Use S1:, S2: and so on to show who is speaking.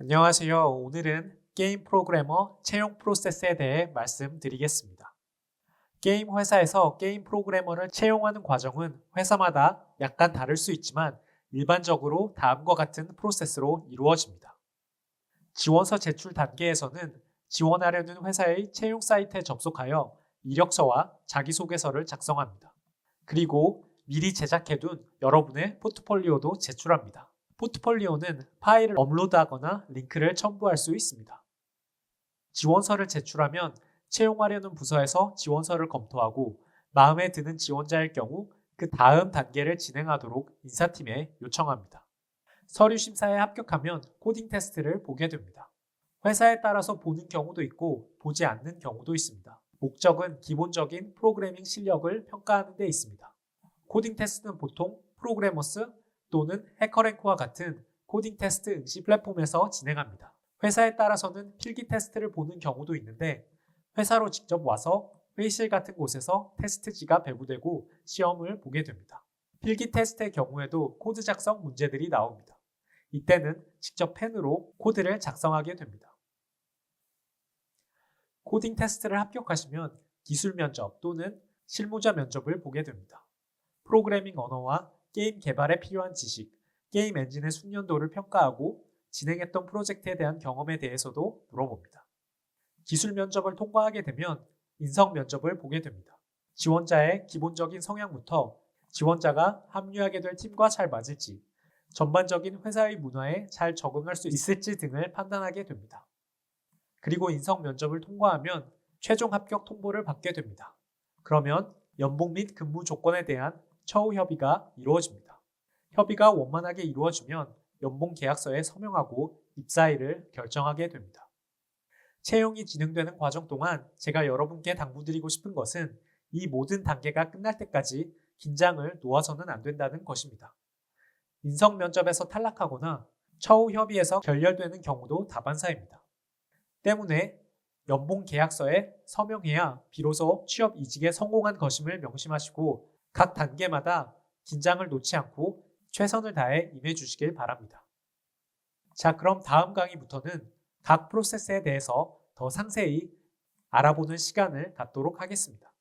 S1: 안녕하세요. 오늘은 게임 프로그래머 채용 프로세스에 대해 말씀드리겠습니다. 게임 회사에서 게임 프로그래머를 채용하는 과정은 회사마다 약간 다를 수 있지만 일반적으로 다음과 같은 프로세스로 이루어집니다. 지원서 제출 단계에서는 지원하려는 회사의 채용 사이트에 접속하여 이력서와 자기소개서를 작성합니다. 그리고 미리 제작해둔 여러분의 포트폴리오도 제출합니다. 포트폴리오는 파일을 업로드하거나 링크를 첨부할 수 있습니다. 지원서를 제출하면 채용하려는 부서에서 지원서를 검토하고 마음에 드는 지원자일 경우 그 다음 단계를 진행하도록 인사팀에 요청합니다. 서류 심사에 합격하면 코딩 테스트를 보게 됩니다. 회사에 따라서 보는 경우도 있고 보지 않는 경우도 있습니다. 목적은 기본적인 프로그래밍 실력을 평가하는 데 있습니다. 코딩 테스트는 보통 프로그래머스 또는 해커랭크와 같은 코딩 테스트 응시 플랫폼에서 진행합니다. 회사에 따라서는 필기 테스트를 보는 경우도 있는데 회사로 직접 와서 회의실 같은 곳에서 테스트지가 배부되고 시험을 보게 됩니다. 필기 테스트의 경우에도 코드 작성 문제들이 나옵니다. 이때는 직접 펜으로 코드를 작성하게 됩니다. 코딩 테스트를 합격하시면 기술 면접 또는 실무자 면접을 보게 됩니다. 프로그래밍 언어와 게임 개발에 필요한 지식, 게임 엔진의 숙련도를 평가하고 진행했던 프로젝트에 대한 경험에 대해서도 물어봅니다. 기술 면접을 통과하게 되면 인성 면접을 보게 됩니다. 지원자의 기본적인 성향부터 지원자가 합류하게 될 팀과 잘 맞을지, 전반적인 회사의 문화에 잘 적응할 수 있을지 등을 판단하게 됩니다. 그리고 인성 면접을 통과하면 최종 합격 통보를 받게 됩니다. 그러면 연봉 및 근무 조건에 대한 처우 협의가 이루어집니다. 협의가 원만하게 이루어지면 연봉 계약서에 서명하고 입사일을 결정하게 됩니다. 채용이 진행되는 과정 동안 제가 여러분께 당부드리고 싶은 것은 이 모든 단계가 끝날 때까지 긴장을 놓아서는 안 된다는 것입니다. 인성 면접에서 탈락하거나 처우 협의에서 결렬되는 경우도 다반사입니다. 때문에 연봉 계약서에 서명해야 비로소 취업 이직에 성공한 것임을 명심하시고 각 단계마다 긴장을 놓지 않고 최선을 다해 임해 주시길 바랍니다. 자, 그럼 다음 강의부터는 각 프로세스에 대해서 더 상세히 알아보는 시간을 갖도록 하겠습니다.